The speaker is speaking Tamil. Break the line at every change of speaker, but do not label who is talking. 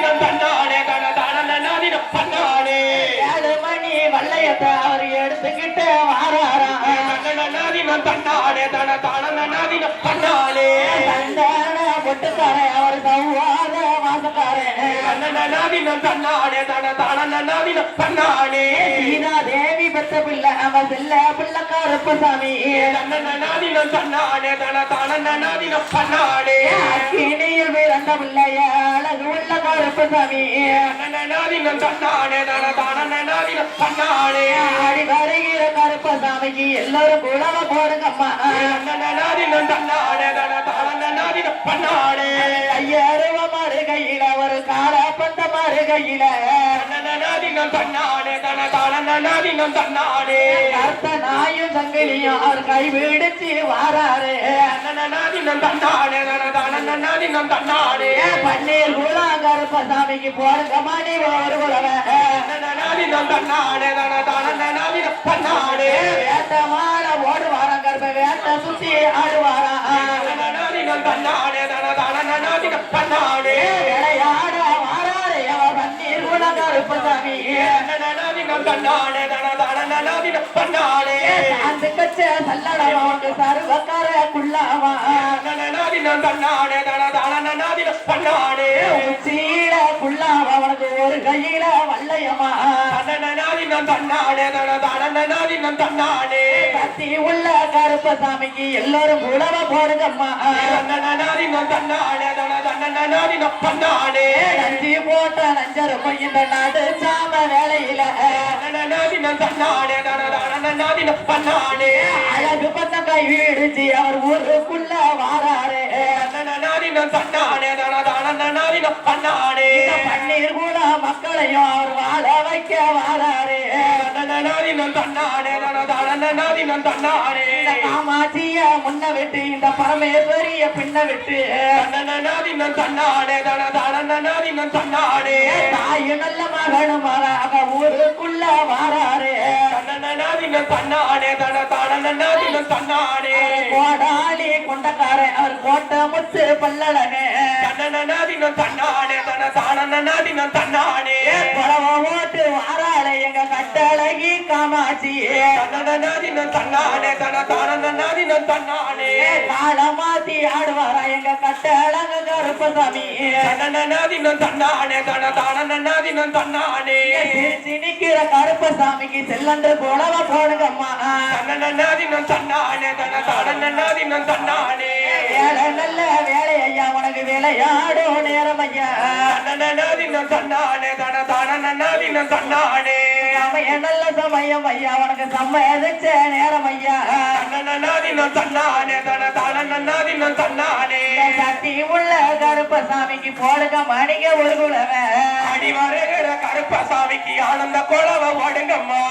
நாதினம் தன்னானே தன தான
ஏழு மணி வல்லையத்தை அவர் எடுத்துக்கிட்டு வாராராம்
நாதினம் தன்னானே தன தான நாதினம்
தந்தான பொட்டுக்காரன் அவர் சவ்வாத வாசக்காரன்
நாதினம் தன்னானே தன
தேவி பெத்த பிள்ளை அவன் செல்ல பிள்ளை கருப்பசாமி
நாதினம் தன்னானே தன தான நாதினம் தன்னானே
அக்கினியில் பிறந்த பிள்ளைய அழகு உள்ள கருப்பசாமி
நாதினம் தன்னானே தன தான நாதினம் தன்னானே
ஆடி வருகிற கருப்பசாமிக்கு எல்லாரும் குளவ போடுங்கம்மா.
தன தான
கையில ஒரு பந்த மாறு கையில
நாதினம் தன்னானே தன தான நாதினம் தன்னானே
கருத்த நாயும் சங்கிலியும் அவர் கை விடுச்சு வாராரு.
நாதினம் தன்னானே தன தான நாதினம் தன்னானே
பன்னீர் குளம் கருப்பசாமிக்கு போடுங்க மணி ஒரு குளவ
நாதினம் தன்னானே தன தான நாதினம் தன்னானே
வேட்ட மாட ஓடுவாராம் கருப்ப வேட்ட சுத்தி ஆடுவாராம்.
நாதினம் தன்னானே தன தான நாதினம் தன்னானே
விளையாட வாராரு அவர் பன்னீர் குளம் கருப்பசாமி
தன்னானே
அந்த கச்ச சல்லடமா உண்டு சருவக்கார குள்ளாவா?
நாதினம் தன்னானே தன
கையில வல்லையம்மா
நாதினம் தன்னானே தன தான நாதினம் தன்னானே
கத்தி உள்ள கருப்பசாமிக்கு எல்லாரும் குளவ போடுங்கம்மா.
நாதினம் தன்னானே தன தான நாதினம் தன்னானே
நஞ்சி போட்ட நஞ்சரும் இந்த நாடு சாம வேலையில
நாதினம் தன்னானே தன தான நாதினம் தன்னானே
அழகு பத்த கை வீடுச்சு அவர் ஊருக்குள்ள வாராரு.
நாதினம் தன்னானே தன தான நாதினம் தன்னானே
இந்த பன்னீர் கூட மக்களையும் அவர் வாழ வைக்க வாராரு?
நாதினம் தன்னானே தன தான நாதினம் தன்னானே.
இந்த காமாட்சிய முன்ன விட்டு இந்த பரமேஸ்வரிய பின்ன விட்டு.
நாதினம் தன்னானே தன தான நாதினம் தன்னானே
தாய் நல்ல மகனும் ஊருக்குள்ள
நாதினம் தன்னானே தன தான நாதினம் தன்னானே
கோடாலி கொண்டக்காரன் அவர் கோட்டை முத்து பல்லடனே
நாதினம் தன்னானே தன தான நாதினம் தன்னானே
புறவ ஓட்டு வாராளே எங்க கட்டழகி காமாட்சி
நாதினம் தன்னானே தன தான நாதினம் தன்னானே
கால மாத்தி ஆடுவாரா எங்க கட்டழக கருப்பசாமி?
நாதினம் தன்னானே தன தான நாதினம் தன்னானே
கருப்பசாமிக்கு செல்லன்று புலவ போடுங்கம்மா
நாதினம் தன்னானே தன தான நாதினம் தன்னானே.
வேலை நல்ல வேலை ஐயா உனக்கு விளையாடும் நேரம் ஐயா.
நாதினம் தன்னானே தன தான நாதினம் தன்னானே.
சமயம் நல்ல சமயம் ஐயா உனக்கு சம்மதிச்ச நேரம் ஐயா.
நாதினம் தன்னானே தன தான நாதினம் தன்னானே.
சக்தி உள்ள கருப்பசாமிக்கு போடுங்க மணிக ஒரு குலவன்
கருப்பசாமிக்கு ஆனந்த குழவ ஓடுங்கம்மா